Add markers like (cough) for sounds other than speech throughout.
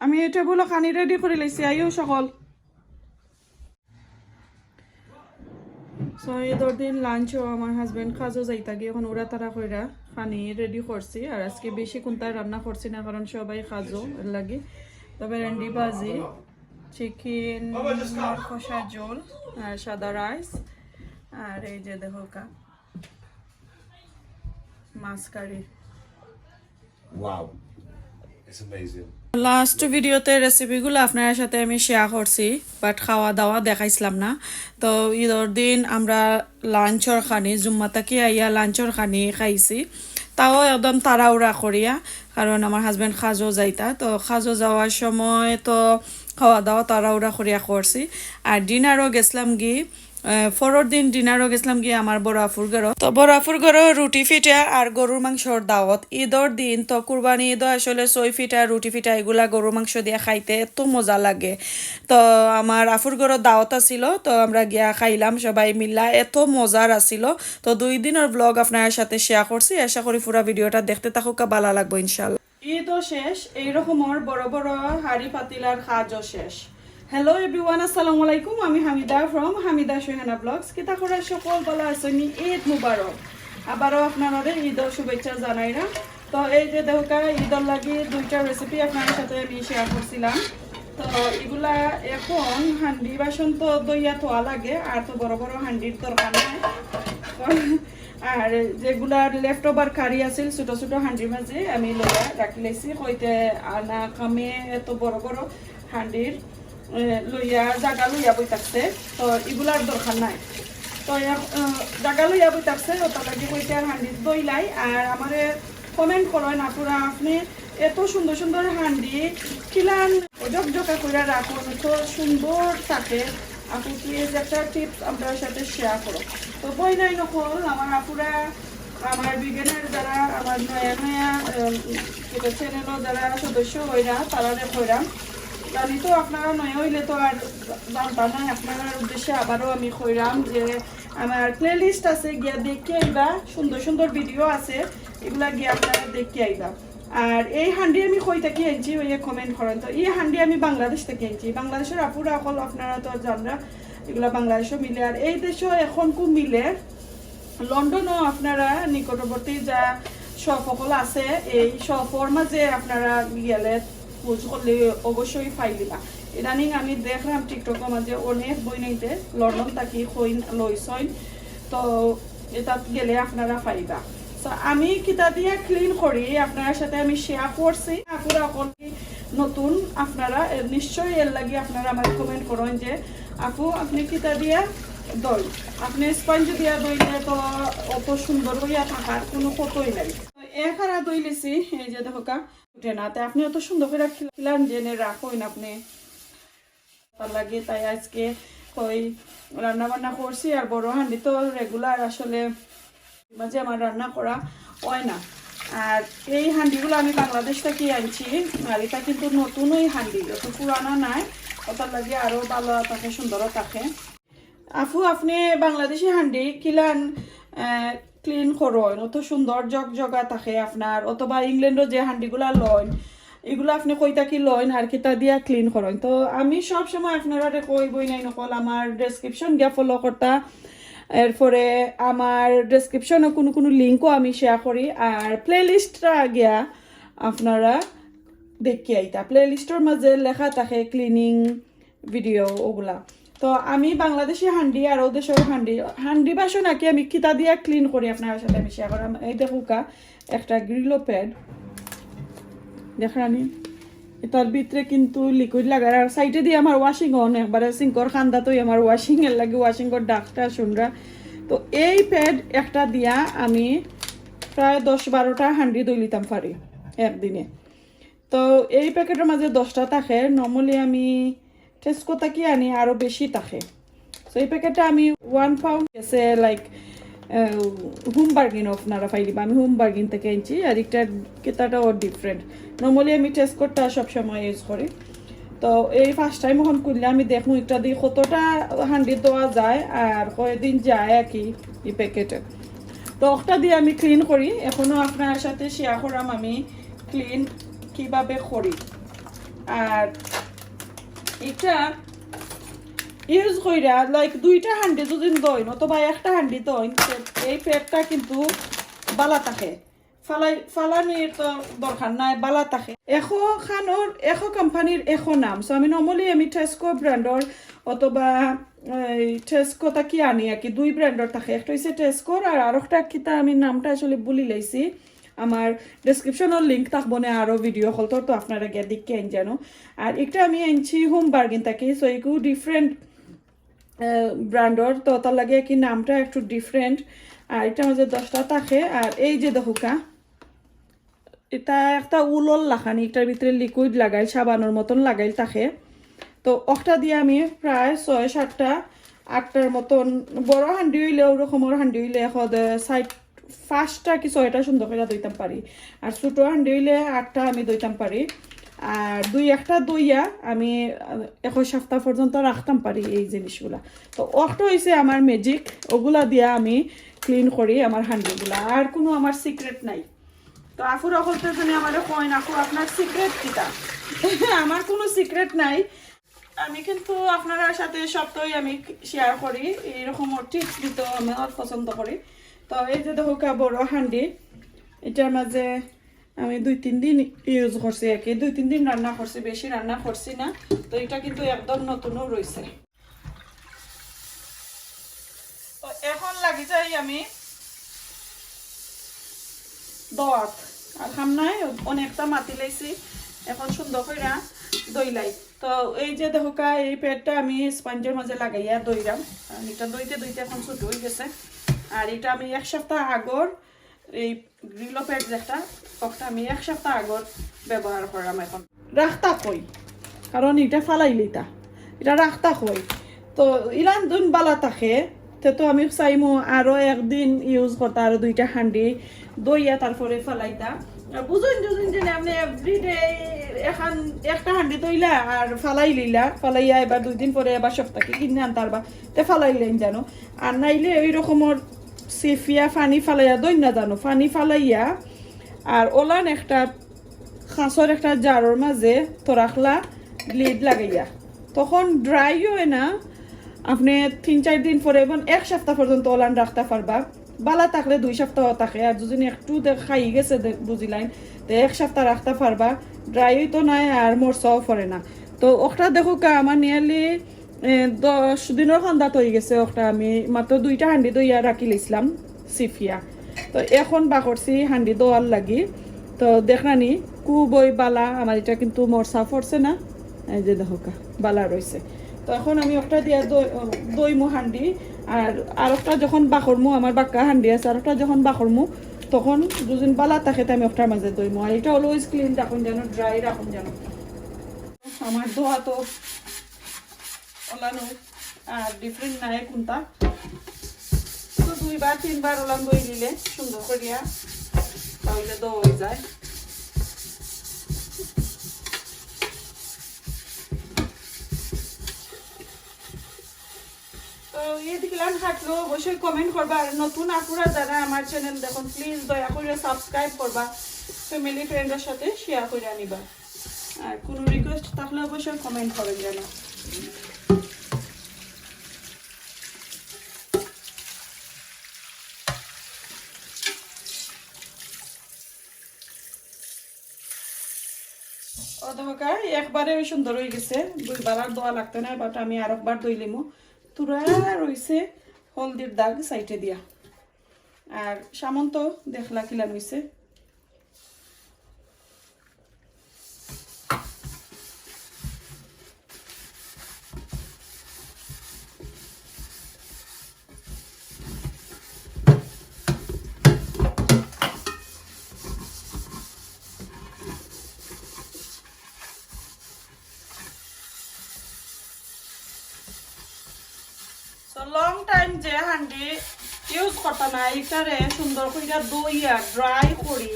আমি টেবুল খানি রেডি করে লাইছি আইও সকল সো দিন লাঞ্চও আমার হাজবেন্ড কাজও যাইতা গিয়ে এখন ওরা তারা কইরা খানি রেডি করছি আর আজকে বেশি কোনটা রান্না করছি না কারণ সবাই এর লাগে তবে রেন্ডি ভাজি চিকেন কষা জোল আর সাদা রাইস আর এই যে দেখো কা, মাছ curry Wow. It's amazing. Last ভিডিওতে রেসিপিগুলো আপনার সাথে আমি শেয়ার করছি বাট খাওয়া দাওয়া দেখাইছিলাম না। তো ঈদর দিন আমরা লাঞ্চর খানি জুম্মা তাকি আইয়া লাঞ্চর খানি খাইছি। তাও একদম তাড়াউড়া করিয়া, কারণ আমার হাজব্যান্ড খাজো যাইতা। তো খাজো যাওয়ার সময় তো খাওয়া দাওয়া তাড়াহুড়া করিয়া করছি। আর ডিনারও গেছিলাম গি ফরর দিন ডিনারও গেছিলাম গিয়ে আমার বড় আফুর ঘরও। তো বড় আফুর ঘরও রুটি ফিটা আর গরুর মাংসর দাওয়াত। ঈদর দিন তো কুরবানি ঈদও আসলে সই ফিটা, রুটি ফিটা এগুলা গরুর মাংস দিয়ে খাইতে এত মজা লাগে। তো আমার আফুর ঘরও দাওয়াত আছিল, তো আমরা গিয়া খাইলাম সবাই মিল্লা, এত মজার আছিল। তো দুই দিনের ব্লগ আপনার সাথে শেয়ার করছি, আশা করি পুরো ভিডিওটা দেখতে থাকুক, ভালো লাগবো ইনশাল্লাহ ঈদও শেষ, এইরকমের বড় বড় হাড়ি পাতিলার কাজও শেষ। হ্যালো এভরিওয়ান আসসালামু আলাইকুম আমি হামিদা ফ্রম হামিদা সোহেনা ব্লগস। কিতা করে সকল বলা আসনি ঈদ মুবারক। আবারও আপনারা ঈদের শুভেচ্ছা জানাইরা তো এই যে দেহকা ঈদর লাগি দুইটা রেসিপি আপনার সাথে আমি শেয়ার করছিলাম। তো এগুলা এখন হান্ডি বাসন তো দইয়া থোয়া লাগে, আর তো বড় বড় হান্ডির দরকার নাই। আর যেগুলার লেফট ওভার কারি আছিল, ছোট ছোট হান্ডির মাঝে আমি লইয়া রাখি লাইছি হইতে আনা কামে এত বড় বড় হান্ডির। লইয়া, জাগা লইয়া বই থাকছে তো এগুলার দরকার নাই। তো জাগা লইয়া বই থাকছে ওটা লাগি হইতে আর হান্ডি দইলাই, আর আমারে কমেন্ট করেন আপুরা আপনি এত সুন্দর সুন্দর হান্ডি কিলান জকজকা করে রাখুন তো সুন্দর থাকে। আপু প্লিজ একটা টিপস আপনার সাথে শেয়ার করো। তো বই নাই নকল, আমার আপুরা, আমার বিজ্ঞানের যারা, আমার নয়া নয়া চ্যানেলও যারা সদস্য হইরা, তারা হইরাম জানি তো আপনারা নয় হইলে তো আর জানতা না আপনার উদ্দেশ্যে আবারও আমি কইরাম যে আমার প্লে লিস্ট আছে, গিয়া দেখে আইবা। সুন্দর সুন্দর ভিডিও আছে, এগুলা গিয়া আপনারা দেখে আইবা। আর এই হান্ডি আমি কই থেকে আনছি ওই কমেন্ট করেন তো। এই হান্ডি আমি বাংলাদেশ থেকে আনছি। বাংলাদেশের আপুরা অকল আপনারা তো জানরা, এগুলা বাংলাদেশও মিলে। আর এই দেশও এখন খুব মিলে। লন্ডনও আপনারা নিকটবর্তী যা শপ সকল আছে, এই শপর মাঝে আপনারা গেলে খোঁজ করলে অবশ্যই পাইলিবা ইদানিং আমি দেখলাম টিকটকের মাঝে অনেক বই নাইতে লন্ডন থাকি, হইন লইছইন তো এটাত গেলে আপনারা পাইবা। তো আমি কিতা দিয়ে ক্লিন করি, আপনার সাথে আমি শেয়ার করছি। আপুরা অকল নতুন, আপনারা নিশ্চয়ই এর লাগি আপনারা আমার কমেন্ট করেন যে, আপু, আপনি কিতা দিয়া দই? আপনি স্পঞ্জ দিয়া দইলে তো অত সুন্দর হইয়া থাকার কোনো কতই নাই। তো এখানা দই লিছি, এই যে দেখো উঠে না তাই আপনি অত সুন্দর করে খিলান জেনে রাখুন আপনি। তার লাগে তাই আজকে ওই রান্না বান্না করছি আর বড় হান্ডি তো রেগুলার আসলে মাঝে আমার রান্না করা হয় না। আর এই হান্ডিগুলো আমি বাংলাদেশ থেকে আনছি আর এটা কিন্তু নতুন ওই হান্ডি অত পুরানো নাই। ওটার লাগে আরও ভালো থাকে, সুন্দরও থাকে। আফু, আপনি বাংলাদেশি হান্ডি কিলান ক্লিন করুন অত সুন্দর জগ জগা থাকে আপনার, অথবা ইংল্যান্ডও যে হান্ডিগুলা লয়, এগুলো আপনি কইতা কি লইন আর কিতা দিয়া ক্লিন করেন তো আমি সব সময় আপনারা কই বই নাই নকল, আমার ডেসক্রিপশন গিয়া ফলো করতা। এরপরে আমার ডেসক্রিপশনে কোনো কোনো লিঙ্কও আমি শেয়ার করি, আর প্লে লিস্টটা গিয়া আপনারা দেখি আইতা। প্লে লিস্টের মাঝে লেখা থাকে ক্লিনিং ভিডিও ওগুলা। তো আমি বাংলাদেশি হান্ডি আর ও দেশের হান্ডি। হান্ডি বাসন নাকি আমি কিতা দিয়া ক্লিন করি আপনার সাথে, আমি শেয়ার করাম। এই দেখুকা একটা গ্রিলো প্যাড দেখানি তার ভিতরে কিন্তু লিকুইড লাগার আর সাইডে দিয়ে আমার ওয়াশিং অন একবারে সিঙ্কর খান্দা তো আমার ওয়াশিং এর লাগে ওয়াশিং কর ডাকটা শুনরা। তো এই প্যাড একটা দিয়া আমি প্রায় দশ বারোটা হান্ডি দই লিতাম পারি একদিনে। তো এই প্যাকেটের মাঝে দশটা থাকে নর্মালি আমি টেস্কো তাকি আনি? আরও বেশি থাকে তো এই প্যাকেটটা আমি ওয়ান পাউন্ড গেছে লাইক হোম বার্গিন আপনারা পাইলিবা আমি হোম বার্গিন থেকে আনছি, আর একটা কেতাটাও ডিফারেন্ট নর্মালি আমি টেস্কোটা সবসময় ইউজ করি। তো এই ফার্স্ট টাইম এখন করলে আমি দেখুন একটা দিয়ে কতটা হান্ডি দেওয়া যায়, আর কয়দিন যায় আর কি এই প্যাকেটে তো একটা দিয়ে আমি ক্লিন করি। এখনও আপনার সাথে শেয়ার করাম আমি ক্লিন কীভাবে করি। আর এটা ইউজ কইরা লাইক দুইটা হান্ডি যদি দইন, অথবা একটা হান্ডি দইন এই পেটটা কিন্তু বালা থাকে। ফালাই, ফালানির তো দরকার নাই, বালা থাকে। এশো খানোর এশো কোম্পানির এশো নাম। সো আমি নর্মালি আমি টেস্কো ব্র্যান্ডর অথবা, এই টেস্কোটা কি আনি আর কি, দুই ব্র্যান্ডর থাকে। একটা হচ্ছে টেস্কোর আর আরেকটা কিতা আমি নামটা আসলে বলি লাইছি। আমার ডেসক্রিপশনের লিঙ্ক থাকব না আরও ভিডিও হল, তো আপনারা গিয়ে দেখে আইন জানো। আর একটা আমি আনছি হোম বার্গিন থাকি সো এগুলো ডিফারেন্ট ব্র্যান্ডর তো তার লাগে কি নামটা একটু ডিফারেন্ট আর এটা মাঝে দশটা থাকে আর এই যে দেখুকা, এটা একটা উলল লাখানি, এটার ভিতরে লিকুইড লাগাই সাবানোর মতন লাগাইল থাকে তো অকটা দিয়ে আমি প্রায় ছয় সাতটা, আটটার মতন, বড় হান্ডি হইলে ওরকমের হান্ডি হইলে এখন সাইড ফার্স্টটা কি ছয়টা সুন্দর করে দইতাম পারি। আর ছোটো হান্ডি হইলে আটটা আমি দইতাম পারি। আর দুই একটা দইয়া আমি একই সপ্তাহ পর্যন্ত রাখতাম পারি এই জিনিসগুলা। তো অকটা হয়েছে আমার ম্যাজিক ওগুলা দিয়া আমি ক্লিন করি আমার হান্ডিগুলা। আর কোনো আমার সিক্রেট নাই। তো আফুর অকলতে জন্য আমার কইন, আফু, আপনার সিক্রেট কিটা? (laughs) আমার কোনো সিক্রেট নাই। আমি কিন্তু আপনার সাথে সবটাই আমি শেয়ার করি। এইরকম টিপস দিতে আমি পছন্দ করি। তো এই যে দেখো বড় হান্ডি, এটার মাঝে আমি দুই, তিন দিন ইউজ করছি আর কি দুই, তিন দিন রান্না করছি, বেশি রান্না করছি না, তো এটা কিন্তু একদম নতুনও রয়েছে এখন লাগি যাই আমি দত আর নাই, অনেকটা মাটি লাইছি, এখন সুন্দর করে দইলাই তো এই যে দেখোকা এই পেটটা আমি স্পঞ্জের মাঝে লাগাইয়া দইরাম। এটা দইতে দইতে এখন ছোট হয়ে গেছে। আর এটা আমি এক সপ্তাহ আগর এই গ্রিলো প্যাড যেটা ওটা আমি এক সপ্তাহ আগর ব্যবহার করাম এখন। রাখতা কই? কারণ এটা ফালাইলিতা এটা রাখতা কই? তো ইলান দুন বালা থাকে, তে তো আমি চাইমো আরও একদিন ইউজ করতা, আরও দুইটা হান্ডি দইয়া তারপরে ফালাইতা। বুঝুন বুঝুন যে আপনি এভরিডে এখন একটা হান্ডি দইলা আর ফালাই লিলা, ফালাইয়া এবার দুই দিন পরে এবার সপ্তাহে কিনে আনতার বা তে ফালাইলেন জানো আর নাইলে ওই রকমের সেফিয়া ফানি ফালাইয়া না জানো, ফানি ফালাইয়া আর ওলান একটা খাঁচর একটা জারোর মাঝে তো রাখলা লিড লাগাইয়া। তখন ড্রাই ড্রাইও না, আপনি তিন চার দিন পরে এবং এক সপ্তাহ পর্যন্ত ওলান রাখতে পারবা বালা থাকলে দুই সপ্তাহ থাকে আর যদি একটু খাই গেছে বুঝিলাইন তো এক সপ্তাহ রাখতে পারবা ড্রাই তো নাই আর মরসাও পড়ে না। তো ওটা দেখো কা আমার নিয়ারলি দশ দিনের খান্দাত হয়ে গেছে ওটা আমি মাত্র দুইটা হান্ডি দইয়া রাখি লিছিলাম সিফিয়া তো এখন বা করছি হান্ডি দোয়ার লাগি, তো দেখানি কুবই বালা আমার এটা কিন্তু মরসা পড়ছে না? এই যে দেখো বালা রয়েছে তো এখন আমি একটা দিয়া দই দইমু হান্ডি আর আরেকটা যখন বাকরমু আমার বাক্কা হান্ডি আছে আরেকটা যখন বাকরমু তখন দুদিন বালা থাকে আমি একটার মাঝে দইমু আর এটা অলওয়েজ ক্লিন রাখুন যেন ড্রাই রাখুন যেন আমার দোয়া তো ওলানো ডিফারেন্ট নাই কোনটা। তো দুইবার, তিনবার ওলান দই নিলে সুন্দর করিয়া তাহলে দো হয়ে যায়। এদিকে হাঁটলো, অবশ্যই কমেন্ট করবা। আর নতুন আপুরা যারা আমার চ্যানেল দেখুন প্লিজ দয়া করে সাবস্ক্রাইব করবা। ফ্যামিলি ফ্রেন্ডের সাথে শেয়ার করে আনিবা। আর কোনো রিকোয়েস্ট থাকলে অবশ্যই কমেন্ট করেন যেন একবারে সুন্দর হয়ে গেছে। দুইবার আর দোয়া লাগতো না বাট আমি আর একবার দই লিমো। তুরা রইছে হলদির দাগ সাইটে দিয়া। আর সামন্ত দেখলা কিলাম হইছে সো লং টাইম যে হান্ডি ইউজ করতে সুন্দর দইয়া ড্রাই করি।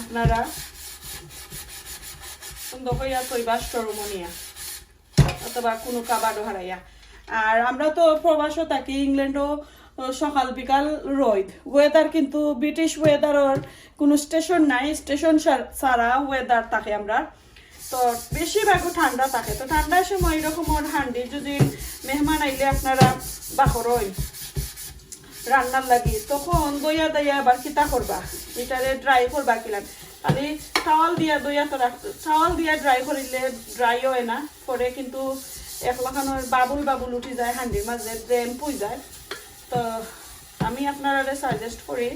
আপনারা সুন্দর তৈবা অথবা কোনো হারাইয়া। আর আমরা তো থাকি ইংল্যান্ডও সকাল বিকাল রোদ। ওয়েদার কিন্তু ব্রিটিশ ওয়েদারের কোনো স্টেশন নাই স্টেশন ছাড়া ওয়েদার থাকে আমরা। তো বেশিরভাগও ঠান্ডা থাকে। তো ঠান্ডার সময় এরকমের হান্ডি যদি মেহমান আইলে আপনারা বাখরই রান্নার লাগি। তখন দইয়া দইয়া আবার কিতা করবা? এটারে ড্রাই করবা কিলাম খালি চাওয়াল দিয়া দইয়া তো রাখতো চাওয়াল দিয়া ড্রাই করিলে ড্রাই হয় না। পরে কিন্তু একলাখানোর বাবুল বাবুল উঠি যায় হান্ডির মাঝে ড্রেন পুই যায়। তো আমি আপনারা সাজেস্ট করি,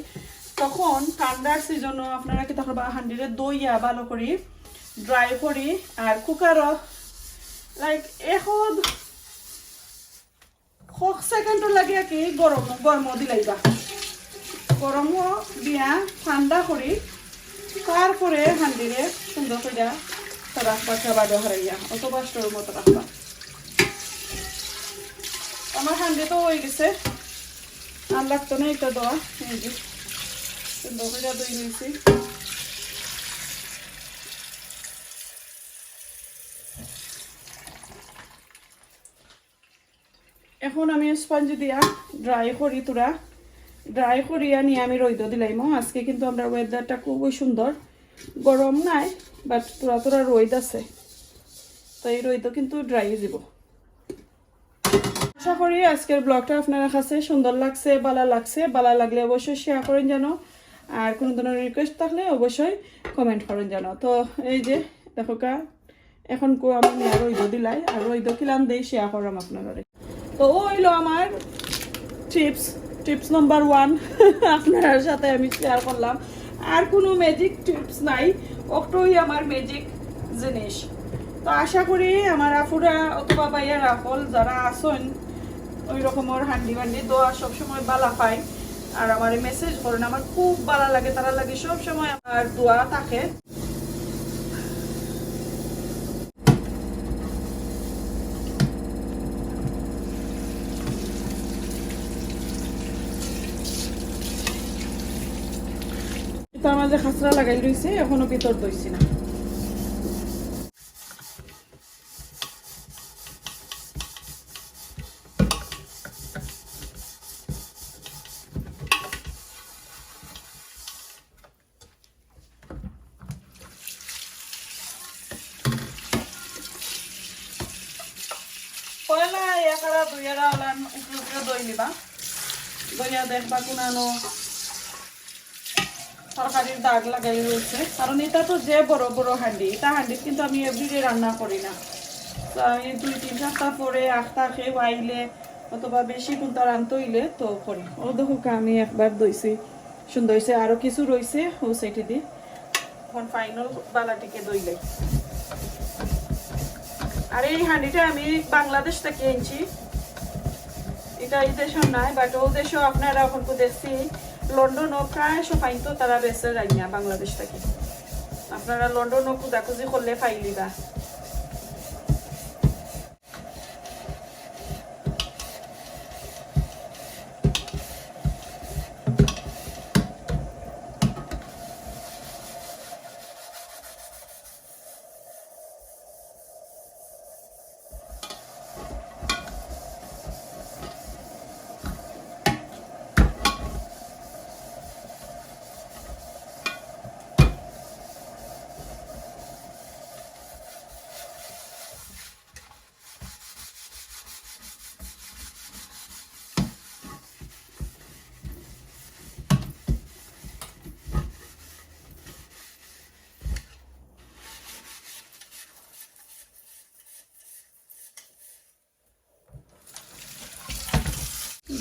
তখন ঠান্ডার সিজনও আপনারা কিতা করবা? হান্ডিরে দইয়া ভালো করি ড্রাই করি, আর কুকারত লাইক এখন হক সেকেন্ডর লাগে কি? গরম গরম দিলাইবা। গরম দিয়া ঠান্ডা করি তারপরে হান্ডিরে সুন্দর করে রাখবা খাবার হারাইয়া অত বাস্টর মতো রাখবা আমার হান্ডি তো হয়ে গেছে। আর লাগতো না এটা দেওয়া সুন্দর করে দই নিয়েছি এখন আমি স্পঞ্জ দিয়া ড্রাই করি তোরা। ড্রাই করিয়া নিয়ে আমি রইদ দিলাইম আজকে কিন্তু আমরা ওয়েদারটা খুবই সুন্দর। গরম নাই বাট তোরা তোরা রইদ আছে। তো এই রইদ কিন্তু ড্রাই যাব। আশা করি আজকের ব্লগটা আপনার কাছে সুন্দর লাগছে বালা লাগছে। বালা লাগলে অবশ্যই শেয়ার করেন জানো। আর কোনো ধরনের রিকোয়েস্ট থাকলে অবশ্যই কমেন্ট করেন জানো। তো এই যে, দেখো কা, এখন কো আমি রইদ দিলাই, আর রইদ কিলাম দেই শেয়ার করাম আপনারা তো ও হইল আমার টিপস টিপস নাম্বার ওয়ান আপনার সাথে আমি শেয়ার করলাম। আর কোনো ম্যাজিক টিপস নাই। ওটাই আমার ম্যাজিক জিনিস। তো আশা করি আমার আফুরা অথবা ভাইয়া রাফল যারা আসেন ওই রকমের হান্ডি বান্ডি দোয়া সবসময় বালা পাই আর আমার মেসেজ করেন, আমার খুব ভালো লাগে, তারা লাগে সবসময় আমার দোয়া থাকে। তার মাঝে খাসরা লাগাই রয়েছে এখনও ভিতর দইছি না। পয়লা একারা দুইয়ারা ওলান উপরে উপরে দই নিবা। দইয়া দেখবা কোনানো তরকারির দাগ লাগাই রয়েছে। কারণ এটা তো যে বড় বড় হান্ডি এটা হান্ডি কিন্তু আমি এভরিডে রান্না করি না। তো আমি দুই তিন সপ্তাহ পরে আখটা খেয়ে আইলে অথবা বেশি কোনটা রানতে হইলে তো করি। ও দেখো আমি একবার দইছি সুন্দর হয়েছে আরও কিছু রয়েছে ও সেটি দি এখন ফাইনাল বালাটিকে দইলে আর এই হান্ডিটা আমি বাংলাদেশ থেকে এনেছি। এটা এই দেশেও নাই বাট ও দেশেও আপনারা এখন তো দেখছি লন্ডনও প্রায় সবাই তো তারা বেসে রাইনা বাংলাদেশ থেকে। আপনারা লন্ডনও খুদাখুজি করলে পাইলিবা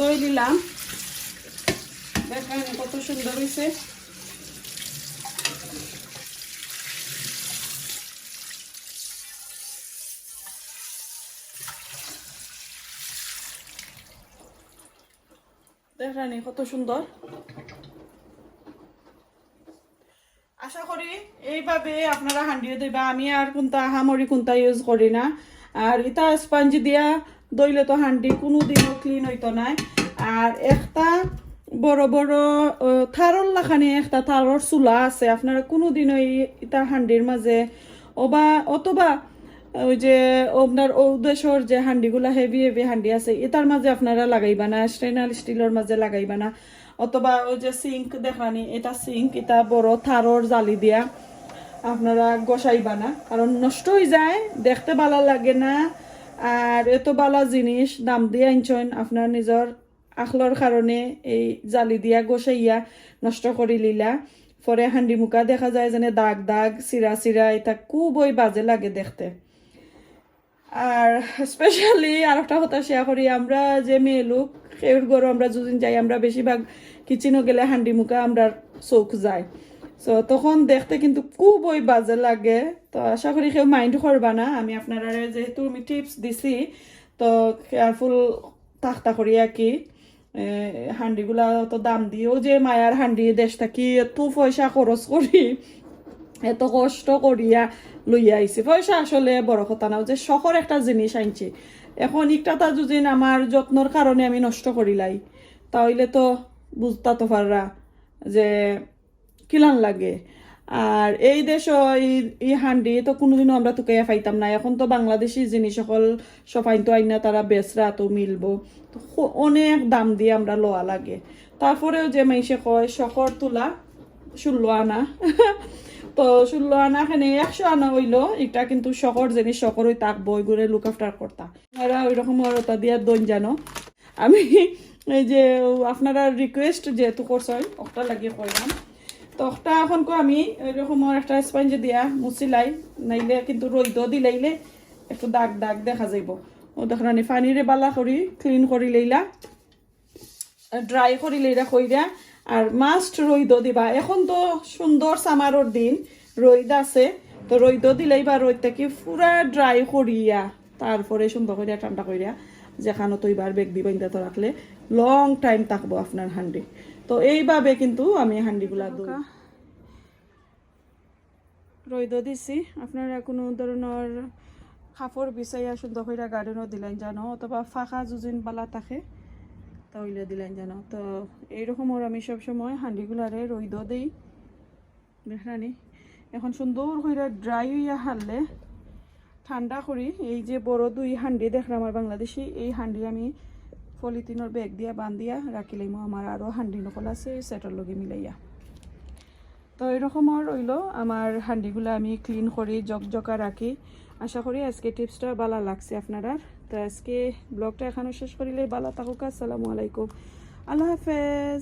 দই দিলাম। দেখেন কত সুন্দর হয়েছে। কত সুন্দর। আশা করি এইভাবে আপনারা হান্ডিও দেবা। আমি আর কোনটা হামরি কোনটা ইউজ করি না। আর ইটা স্পঞ্জ দিয়া দইলে তো হান্ডি কোনো দিনও ক্লিন হইতো নাই। আর একটা বড় বড় থারল লাখানি একটা থারর চুলা আছে। আপনারা কোনো দিন ওই ইটা হান্ডির মাঝে অবা, অথবা ওই যে আপনার দেশর যে হান্ডিগুলা হেভি হেভি হান্ডি আছে, এটার মাঝে আপনারা লাগাইবা না স্টেনাল স্টিলের মাঝে লাগাইবা না। অথবা ওই যে সিঙ্ক দেখানি, এটা সিঙ্ক, এটা বড় থারর জালি দিয়া আপনারা গোসাইবা না। কারণ নষ্ট হয়ে যায়, দেখতে ভালো লাগে না। আর এত ভালো জিনিস, দাম দিয়ে আনছেন, আপনার নিজের আখলর কারণে এই জালি দিয়া গোসাইয়া নষ্ট করে লিলা। পরে হান্ডি মুখা দেখা যায় যেন দাগ দাগ চিরা চিরা এটা খুবই বাজে লাগে দেখতে। আর স্পেশালি আর একটা কথা শেয়ার করি, আমরা যে মেয়ে লোক সেউর গরু আমরা যদিন যাই, আমরা বেশিরভাগ কিচেনও গেলে হান্ডি মুখা আমরা চোখ যায়। সো তখন দেখতে কিন্তু খুবই বাজে লাগে। তো আশা করি কেউ মাইন্ড করবা না। আমি আপনারা যেহেতু আমি টিপস দিছি, তো কেয়ারফুল থাকতা করি আর কি। হান্ডিগুলা তো দাম দিয়েও যে মায়ার হান্ডি দেশ থাকি এত পয়সা খরচ করি, এত কষ্ট করিয়া লইয়া আইছি। পয়সা আসলে বড় কথা না যে শখর একটা জিনিস আনছি। এখন ইকটাটা যদি আমার যত্নর কারণে আমি নষ্ট করিলাই তাহলে তো বুঝতা তো পাররা যে কিলান লাগে। আর এই দেশ এই হান্ডি তো কোনোদিনও আমরা তুকাইয়া পাইতাম না। এখন তো বাংলাদেশি জিনিস সকল সফাইন তো আইনা তারা বেচরা তো মিলবো। তো অনেক দাম দিয়ে আমরা লওয়া লাগে। তারপরেও যে মাইসে কয় শখর তোলা ষোলো আনা। (laughs) তো ষোলো আনা খানে একশো আনা হইল। এটা কিন্তু শখর জিনিস শখর ওই তাক বই করে লুক আফটার করতা। এরা ওই রকম ওটা দিয়া দন জানো। আমি এই যে, আপনারা রিকোয়েস্ট যেহেতু করছেন, ওটা লাগিয়ে কইলাম। তো ওটা এখন কো আমি এরকম একটা স্পঞ্জ দিয়া মুছিলাই নাইলে কিন্তু রইদ দিলাইলে একটু দাগ দাগ দেখা যাইব। ও দেখেন পানিরে বালা করি ক্লিন করি লইলা ড্রাই করি লইরা কইরা আর মাস্ট রইদ দিবা। এখন তো সুন্দর সামারর দিন রইদ আছে, তো রইদ দিলেই বা রইদ থেকে পুরা ড্রাই করিয়া তারপরে সুন্দর করিয়া ঠান্ডা করিয়া যেখানে তো এবার বেগ দিবেন তো রাখলে লং টাইম থাকব আপনার হান্ডি তো এইভাবে কিন্তু আমি হান্ডিগুলা দুই রইদ দিছি। আপনারা কোনো ধরনের কাপড় বিছাইয়া সুন্দর কইরা গার্ডেনও দিলেন জানো, অথবা ফাঁকা যুজিন বালা থাকে তাহলে দিলেন জানো। তো এইরকম ওর আমি সবসময় হান্ডিগুলারে রইদ দিই। দেখরানি এখন সুন্দর কইরা ড্রাই হইয়া হারলে ঠান্ডা করি। এই যে বড় দুই হান্ডি দেখলাম আমার বাংলাদেশি, এই হান্ডি আমি পলিথিনের ব্যাগ দিয়া বান্ধিয়া রাখিলাম আমার আরও হান্ডি নকল আছে সেটার লগে মিলাইয়া। তো এরকমও রইল আমার হান্ডিগুলো আমি ক্লিন করি জকজকা রাখি আশা করি আজকে টিপসটা ভালো লাগছে আপনারা। তো আজকে ব্লগটা এখানে শেষ করিলে ভালো থাকুক। আসসালামু আলাইকুম। আল্লাহ হাফেজ।